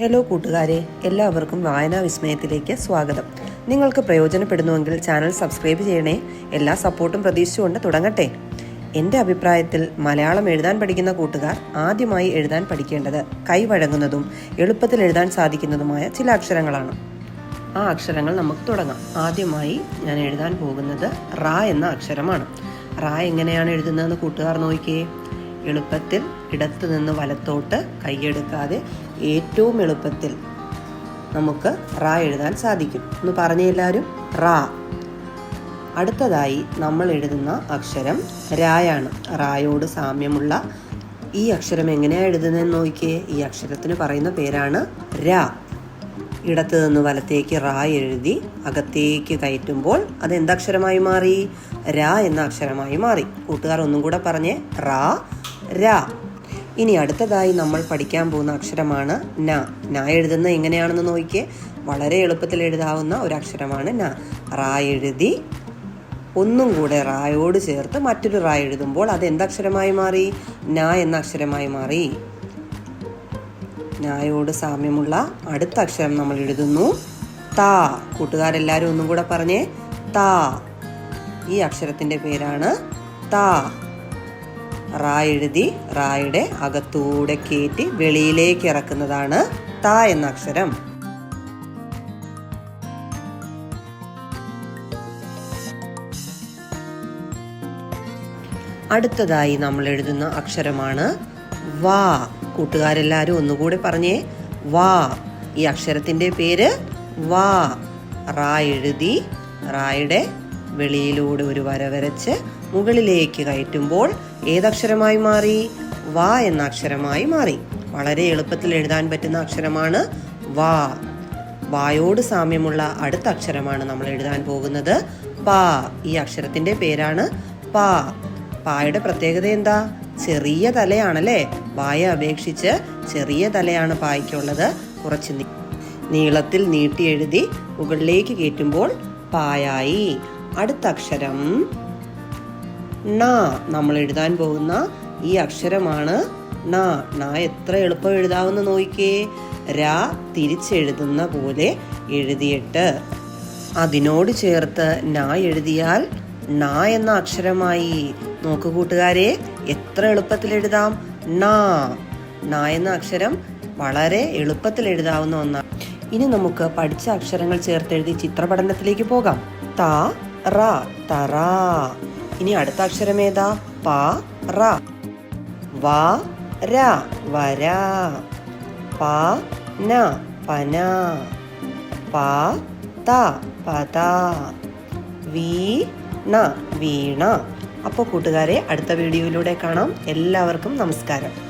Hello കൂട്ടുകാരെ. എല്ലാവർക്കും വായനാ വിസ്മയത്തിലേക്ക് സ്വാഗതം. നിങ്ങൾക്ക് പ്രയോജനപ്പെടുന്നുവെങ്കിൽ ചാനൽ സബ്സ്ക്രൈബ് ചെയ്യണേ. എല്ലാ സപ്പോർട്ടും പ്രതീക്ഷിച്ചുകൊണ്ട് തുടങ്ങട്ടെ. എന്റെ അഭിപ്രായത്തിൽ മലയാളം എഴുതാൻ പഠിക്കുന്ന കൂട്ടുകാർ ആദ്യമായി എഴുതാൻ പഠിക്കേണ്ടത് കൈവഴങ്ങുന്നതും എളുപ്പത്തിൽ എഴുതാൻ സാധിക്കുന്നതുമായ ചില അക്ഷരങ്ങളാണ്. ആ അക്ഷരങ്ങൾ നമുക്ക് തുടങ്ങാം. ആദ്യമായി ഞാൻ എഴുതാൻ പോകുന്നത് റ എന്ന അക്ഷരമാണ്. റ എങ്ങനെയാണ് എഴുതുന്നതെന്ന് കൂട്ടുകാർ നോക്കിയേ എളുപ്പത്തിൽ ഇടത്തു നിന്ന് വലത്തോട്ട് കൈയെടുക്കാതെ ഏറ്റവും എളുപ്പത്തിൽ നമുക്ക് റാ എഴുതാൻ സാധിക്കും. ഒന്ന് പറഞ്ഞ എല്ലാവരും? റാ. അടുത്തതായി നമ്മൾ എഴുതുന്ന അക്ഷരം രായാണ്. റായോട് സാമ്യമുള്ള ഈ അക്ഷരം എങ്ങനെയാണ് എഴുതുന്നതെന്ന് നോക്കിയേ. ഈ അക്ഷരത്തിന് പറയുന്ന പേരാണ് രാ. ഇടത്ത് നിന്ന് വലത്തേക്ക് റാ എഴുതി അകത്തേക്ക് കയറ്റുമ്പോൾ അത് എന്തക്ഷരമായി മാറി? രാ എന്ന അക്ഷരമായി മാറി. കൂട്ടുകാർ ഒന്നും കൂടെ പറഞ്ഞേ. റാ രാ. ഇനി അടുത്തതായി നമ്മൾ പഠിക്കാൻ പോകുന്ന അക്ഷരമാണ് ന. ന എഴുതുന്ന എങ്ങനെയാണെന്ന് നോക്കിയേ വളരെ എളുപ്പത്തിൽ എഴുതാവുന്ന ഒരു അക്ഷരമാണ് ന. റാ എഴുതി ഒന്നും കൂടെ റായോട് ചേർത്ത് മറ്റൊരു റാ എഴുതുമ്പോൾ അത് എന്തക്ഷരമായി മാറി? ന എന്ന അക്ഷരമായി മാറി. നായോട് സാമ്യമുള്ള അടുത്ത അക്ഷരം നമ്മൾ എഴുതുന്നു. താ. കൂട്ടുകാരെല്ലാവരും ഒന്നും കൂടെ പറഞ്ഞേ. താ. ഈ അക്ഷരത്തിന്റെ പേരാണ് താ. റാ എഴുതി റായുടെ അകത്തൂടെ കയറ്റി വെളിയിലേക്ക് ഇറക്കുന്നതാണ് ത എന്ന അക്ഷരം. അടുത്തതായി നമ്മൾ എഴുതുന്ന അക്ഷരമാണ് വാ. കൂട്ടുകാരെല്ലാവരും ഒന്നുകൂടി പറഞ്ഞേ. വാ. ഈ അക്ഷരത്തിന്റെ പേര് വാ. റാ എഴുതി റായുടെ വെളിയിലൂടെ ഒരു വര വരച്ച് മുകളിലേക്ക് കയറ്റുമ്പോൾ ഏതക്ഷരമായി മാറി? വാ എന്ന അക്ഷരമായി മാറി. വളരെ എളുപ്പത്തിൽ എഴുതാൻ പറ്റുന്ന അക്ഷരമാണ് വാ. വായോട് സാമ്യമുള്ള അടുത്ത അക്ഷരമാണ് നമ്മൾ എഴുതാൻ പോകുന്നത്. പാ. ഈ അക്ഷരത്തിന്റെ പേരാണ് പാ. പായുടെ പ്രത്യേകത എന്താ? ചെറിയ തലയാണല്ലേ? വായ അപേക്ഷിച്ച് ചെറിയ തലയാണ് പായ്ക്കുള്ളത്. കുറച്ച് നീളത്തിൽ നീട്ടി എഴുതി മുകളിലേക്ക് കയറ്റുമ്പോൾ പായായി. അടുത്ത അക്ഷരം ണ. നമ്മൾ എഴുതാൻ പോകുന്ന ഈ അക്ഷരമാണ് ണ. ണ എത്ര എളുപ്പം എഴുതാവുന്ന നോക്കിക്കേ രാ തിരിച്ചെഴുതുന്ന പോലെ എഴുതിയിട്ട്. അതിനോട് ചേർത്ത് ന എഴുതിയാൽ ണ എന്ന അക്ഷരമായി. നോക്കു കൂട്ടുകാരെ എത്ര എളുപ്പത്തിൽ എഴുതാം? ണ. ണ എന്ന അക്ഷരം വളരെ എളുപ്പത്തിൽ എഴുതാവുന്ന ഒന്നാണ്. ഇനി നമുക്ക് പഠിച്ച അക്ഷരങ്ങൾ ചേർത്തെഴുതി ചിത്രപഠനത്തിലേക്ക് പോകാം. ത റ തറ ഇനി അടുത്ത അക്ഷരം ഏതാ പ റ. വ ര വര. പ ന പന. പ ത പത വീ ണ വീണ. അപ്പോൾ കൂട്ടുകാരെ അടുത്ത വീഡിയോയിലൂടെ കാണാം. എല്ലാവർക്കും നമസ്കാരം.